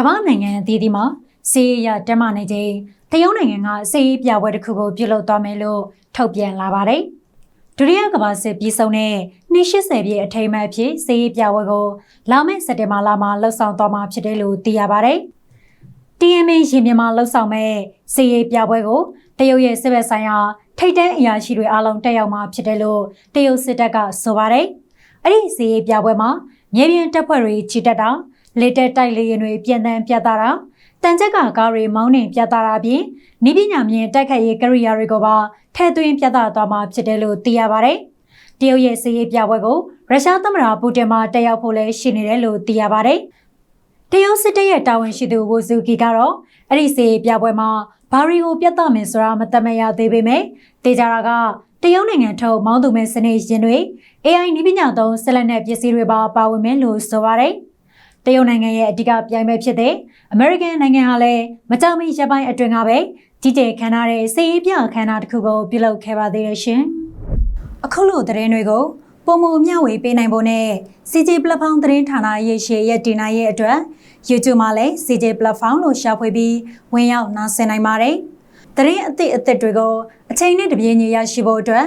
ကမ္ဘာနိုင်ငံအသီးသီးမှာစီးရတက်မနေခြင်းတရုတ်နိုင်ငံကစီးပြပွဲတစ်ခုကိုပြုလုပ်သွားမယ်လို့ထုတ်ပြန်လာပါတယ်။ဒုတိယကမ္ဘာစစ်ပြီးဆုံးတဲ့နှစ်80ပြည့်အထိမ်းအမှတ်အဖြစ်စီးပြပွဲကိုလာမယ့်စက်တင်ဘာလမှာလှုပ်ဆောင်သွားမှာဖြစ်တယ်လို့သိရပါတယ်။ TMA ရင်မြန်မာလှုပ်ဆောင်မဲ့စီးပြပွဲကိုတရုတ်ရဲ့စစ်ဘက်ဆိုင်ရာထိတ်တန်းအရာရှိတွေအားလုံးတက်ရောက်မှာဖြစ်တယ်လို့တရုတ်စစ်တပ်ကဆိုပါတယ်။အဲ့ဒီစီးပြပွဲမှာမြေပြင်တပ်ဖွဲ့တွေချီတက်တာ လေတက်တိုက်လေရင်တွေပြန်တန်းပြသတာတန်ချက်ကကားတွေမောင်းနှင်ပြသတာပြင်နိပညာမြင်တိုက်ခိုက်ရေးကရိယာတွေကိုပါထည့်သွင်းပြသသွားမှာဖြစ်တယ်လို့သိရပါတယ်။တရုတ်ရဲ့စီးရေးပြပွဲကိုရုရှားသမ္မတပူတင်မှတက်ရောက်ဖို့လည်းရှိနေတယ်လို့သိရပါတယ်။တရုတ်စစ်တပ်ရဲ့တာဝန်ရှိသူဝူဇူကီကတော့အဲ့ဒီစီးရေးပြပွဲမှာဘာရီကိုပြသမယ်ဆိုတာမသတ်မရသေးပေမဲ့တေချာတာကတရုတ်နိုင်ငံထုတ်မောင်းသူမဲစနေရင်တွေ AI နည်းပညာသုံးဆက်လက်နဲ့ပစ္စည်းတွေပါပါဝင်မယ်လို့ဆိုပါတယ်။ တရုတ်နိုင်ငံရဲ့အဓိကပြိုင်ပွဲဖြစ်တဲ့အမေရိကန်နိုင်ငံဟာလည်းမကြမီရပိုင်းအတွင်းကပဲကြီးကျယ်ခမ်းနားတဲ့စီးရေးပြအခမ်းအနားတစ်ခုကိုပြုလုပ်ခဲ့ပါသေးတယ်ရှင်။အခုလိုသတင်းတွေကိုပုံမမျှဝေပေးနိုင်ဖို့နဲ့ CJ Platform သတင်းဌာနရဲ့ရှေ့ရဲ့တင်နိုင်ရဲ့အတွက် YouTube မှာလည်း CJ Platform လို့ရှာဖွေပြီးဝင်ရောက်နားဆင်နိုင်ပါတယ်။သတင်းအသစ်အသစ်တွေကိုအချိန်နဲ့တပြေးညီရရှိဖို့အတွက်